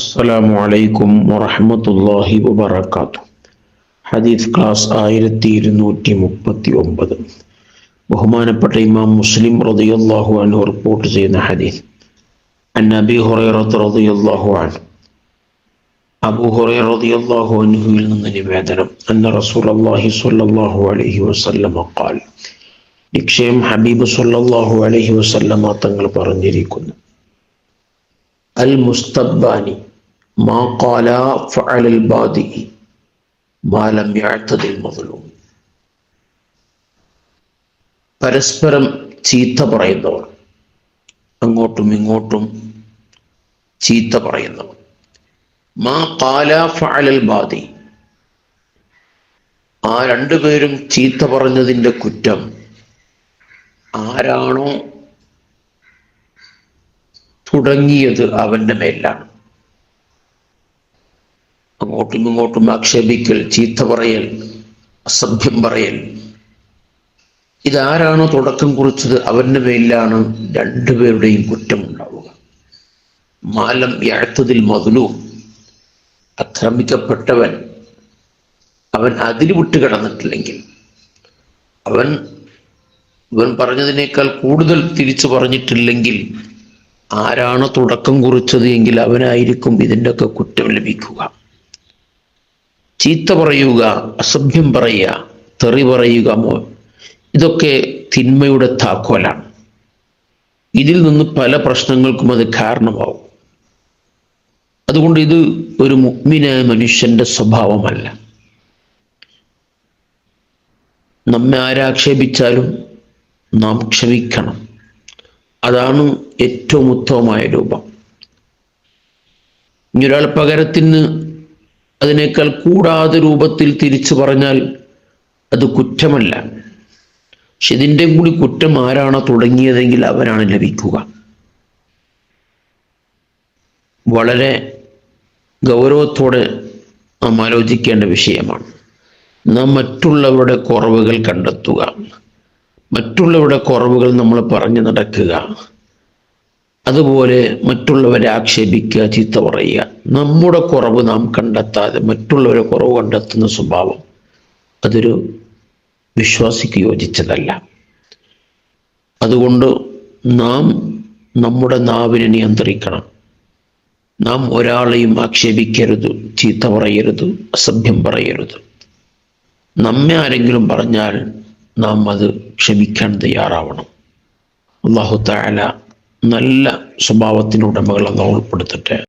അസ്സലാമു അലൈക്കും വറഹ്മത്തുള്ളാഹി വബറകാതുഹു. ഹദീസ് ക്ലാസ് ആയിരത്തി ഇരുന്നൂറ്റി മുപ്പത്തി ഒമ്പത് ബഹുമാനപ്പെട്ട ഇമാം മുസ്ലിം റളിയല്ലാഹു അൻഹു റിപ്പോർട്ട് ചെയ്യുന്ന ഹദീസ്. അന്നബി ഹുറൈറത്ത് റളിയല്ലാഹു അൻ അബൂ ഹുറൈറ റളിയല്ലാഹു അൻഹുവിൽ നിന്ന് നിവേദനം. അന്ന റസൂലുള്ളാഹി സ്വല്ലല്ലാഹു അലൈഹി വസല്ലമ ഖാൽ. നിക്ഷയം ഹബീബ് സ്വല്ലല്ലാഹു അലൈഹി വസല്ലമ തങ്ങൾ പറഞ്ഞിരിക്കുന്നു. അൽ മുസ്തബ്ബാനി. മാ ബാദി പരസ്പരം ചീത്ത പറയുന്നവർ അങ്ങോട്ടും ഇങ്ങോട്ടും ചീത്ത പറയുന്നവർ. മാ കാല ഫഅലൽ ബാദി ആ രണ്ടുപേരും ചീത്ത പറഞ്ഞതിന്റെ കുറ്റം ആരാണോ തുടങ്ങിയത് അവന്റെ മേലാണ്. അങ്ങോട്ടും ഇങ്ങോട്ടും ആക്ഷേപിക്കൽ ചീത്ത പറയൽ അസഭ്യം പറയൽ. ഇതാരാണോ തുടക്കം കുറിച്ചത് അവന്റെ മേലിലാണ് രണ്ടുപേരുടെയും കുറ്റം ഉണ്ടാവുക മാലം യാഴ്ത്തതിൽ മതിലു ആക്രമിക്കപ്പെട്ടവൻ അവൻ അതിൽ വിട്ട് കിടന്നിട്ടില്ലെങ്കിൽ അവൻ ഇവൻ പറഞ്ഞതിനേക്കാൾ കൂടുതൽ തിരിച്ചു പറഞ്ഞിട്ടില്ലെങ്കിൽ ആരാണ് തുടക്കം കുറിച്ചത് എങ്കിൽ അവനായിരിക്കും ഇതിന്റെയൊക്കെ കുറ്റം ലഭിക്കുക. ചീത്ത പറയുക അസഭ്യം പറയുക തെറി പറയുക ഇതൊക്കെ തിന്മയുടെ താക്കോലാണ്. ഇതിൽ നിന്ന് പല പ്രശ്നങ്ങൾക്കും അത് കാരണമാവും. അതുകൊണ്ട് ഇത് ഒരു മുഗ്മിനായ മനുഷ്യന്റെ സ്വഭാവമല്ല. നമ്മെ ആരാക്ഷേപിച്ചാലും നാം ക്ഷമിക്കണം. അതാണ് ഏറ്റവും ഉത്തമമായ രൂപം. ഇനി ഒരാൾ പകരത്തിന് അതിനേക്കാൾ കൂടാതെ രൂപത്തിൽ തിരിച്ചു പറഞ്ഞാൽ അത് കുറ്റമല്ല. പക്ഷെ ഇതിന്റെ കൂടി കുറ്റം ആരാണോ തുടങ്ങിയതെങ്കിൽ അവനാണ് ലഭിക്കുക. വളരെ ഗൗരവത്തോടെ നാം ആലോചിക്കേണ്ട വിഷയമാണ്. നാം മറ്റുള്ളവരുടെ കുറവുകൾ കണ്ടെത്തുക. മറ്റുള്ളവരുടെ കുറവുകൾ നമ്മൾ പറഞ്ഞു നടക്കുക. അതുപോലെ മറ്റുള്ളവരെ ആക്ഷേപിക്കുക ചീത്ത പറയുക. നമ്മുടെ കുറവ് നാം കണ്ടെത്താതെ മറ്റുള്ളവരെ കുറവ് കണ്ടെത്തുന്ന സ്വഭാവം അതൊരു വിശ്വാസിക്ക് യോജിച്ചതല്ല. അതുകൊണ്ട് നാം നമ്മുടെ നാവിനെ നിയന്ത്രിക്കണം. നാം ഒരാളെയും ആക്ഷേപിക്കരുത് ചീത്ത പറയരുത് അസഭ്യം പറയരുത്. നമ്മെ ആരെങ്കിലും പറഞ്ഞാൽ നാം അത് ക്ഷമിക്കാൻ തയ്യാറാവണം. അള്ളാഹു താല നല്ല സ്വഭാവത്തിനുടമകൾ അങ്ങ് ഉൾപ്പെടുത്തട്ടെ.